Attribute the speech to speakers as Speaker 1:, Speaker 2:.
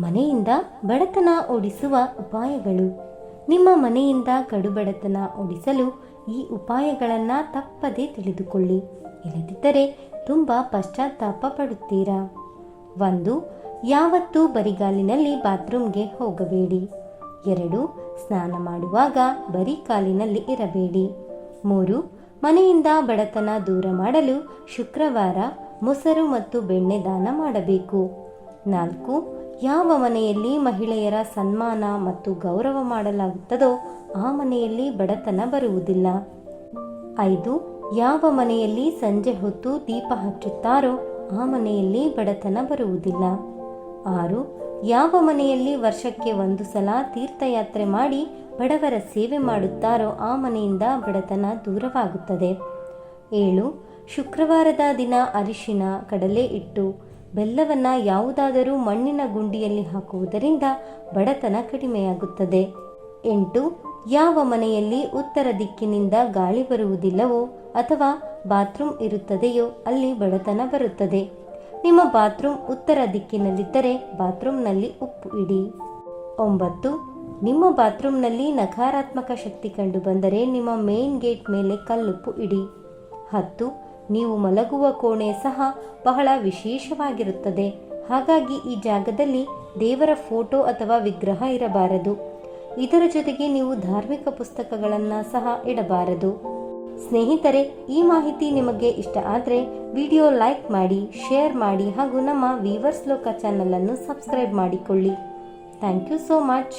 Speaker 1: ಮನೆಯಿಂದ ಬಡತನ ಓಡಿಸುವ ಉಪಾಯಗಳು. ನಿಮ್ಮ ಮನೆಯಿಂದ ಕಡುಬಡತನ ಓಡಿಸಲು ಈ ಉಪಾಯಗಳನ್ನು ತಪ್ಪದೇ ತಿಳಿದುಕೊಳ್ಳಿ. ಇಲ್ಲದಿದ್ದರೆ ತುಂಬ ಪಶ್ಚಾತ್ತಾಪ ಪಡುತ್ತೀರಾ? ಒಂದು, ಯಾವತ್ತೂ ಬರಿಗಾಲಿನಲ್ಲಿ ಬಾತ್ರೂಮ್ಗೆ ಹೋಗಬೇಡಿ. ಎರಡು, ಸ್ನಾನ ಮಾಡುವಾಗ ಬರೀ ಕಾಲಿನಲ್ಲಿ ಇರಬೇಡಿ. ಮೂರು, ಮನೆಯಿಂದ ಬಡತನ ದೂರ ಮಾಡಲು ಶುಕ್ರವಾರ ಮೊಸರು ಮತ್ತು ಬೆಣ್ಣೆ ದಾನ ಮಾಡಬೇಕು. ನಾಲ್ಕು ಯಾವ ಮನೆಯಲ್ಲಿ ಮಹಿಳೆಯರ ಸನ್ಮಾನ ಮತ್ತು ಗೌರವ ಮಾಡಲಾಗುತ್ತದೋ ಆ ಮನೆಯಲ್ಲಿ ಬಡತನ ಬರುವುದಿಲ್ಲ. ಐದು, ಯಾವ ಮನೆಯಲ್ಲಿ ಸಂಜೆ ಹೊತ್ತು ದೀಪ ಹಚ್ಚುತ್ತಾರೋ ಆ ಮನೆಯಲ್ಲಿ ಬಡತನ ಬರುವುದಿಲ್ಲ. ಆರು, ಯಾವ ಮನೆಯಲ್ಲಿ ವರ್ಷಕ್ಕೆ ಒಂದು ಸಲ ತೀರ್ಥಯಾತ್ರೆ ಮಾಡಿ ಬಡವರ ಸೇವೆ ಮಾಡುತ್ತಾರೋ ಆ ಮನೆಯಿಂದ ಬಡತನ ದೂರವಾಗುತ್ತದೆ. ಏಳು, ಶುಕ್ರವಾರದ ದಿನ ಅರಿಶಿನ, ಕಡಲೆ ಇಟ್ಟು ಬೆಲ್ಲವನ್ನು ಯಾವುದಾದರೂ ಮಣ್ಣಿನ ಗುಂಡಿಯಲ್ಲಿ ಹಾಕುವುದರಿಂದ ಬಡತನ ಕಡಿಮೆಯಾಗುತ್ತದೆ. ಎಂಟು, ಯಾವ ಮನೆಯಲ್ಲಿ ಉತ್ತರ ದಿಕ್ಕಿನಿಂದ ಗಾಳಿ ಬರುವುದಿಲ್ಲವೋ ಅಥವಾ ಬಾತ್ರೂಮ್ ಇರುತ್ತದೆಯೋ ಅಲ್ಲಿ ಬಡತನ ಬರುತ್ತದೆ. ನಿಮ್ಮ ಬಾತ್ರೂಮ್ ಉತ್ತರ ದಿಕ್ಕಿನಲ್ಲಿದ್ದರೆ ಬಾತ್ರೂಮ್ನಲ್ಲಿ ಉಪ್ಪು ಇಡಿ. ಒಂಬತ್ತು, ನಿಮ್ಮ ಬಾತ್ರೂಮ್ನಲ್ಲಿ ನಕಾರಾತ್ಮಕ ಶಕ್ತಿ ಕಂಡುಬಂದರೆ ನಿಮ್ಮ ಮೇನ್ ಗೇಟ್ ಮೇಲೆ ಕಲ್ಲುಪ್ಪು ಇಡಿ. ಹತ್ತು ನೀವು ಮಲಗುವ ಕೋಣೆ ಸಹ ಬಹಳ ವಿಶೇಷವಾಗಿರುತ್ತದೆ. ಹಾಗಾಗಿ ಈ ಜಾಗದಲ್ಲಿ ದೇವರ ಫೋಟೋ ಅಥವಾ ವಿಗ್ರಹ ಇರಬಾರದು. ಇದರ ಜೊತೆಗೆ ನೀವು ಧಾರ್ಮಿಕ ಪುಸ್ತಕಗಳನ್ನು ಸಹ ಇಡಬಾರದು. ಸ್ನೇಹಿತರೆ, ಈ ಮಾಹಿತಿ ನಿಮಗೆ ಇಷ್ಟ ಆದರೆ ವಿಡಿಯೋ ಲೈಕ್ ಮಾಡಿ, ಶೇರ್ ಮಾಡಿ ಹಾಗೂ ನಮ್ಮ ವೀವರ್ಸ್ ಲೋಕ ಚಾನಲನ್ನು ಸಬ್ಸ್ಕ್ರೈಬ್ ಮಾಡಿಕೊಳ್ಳಿ. Thank you so much.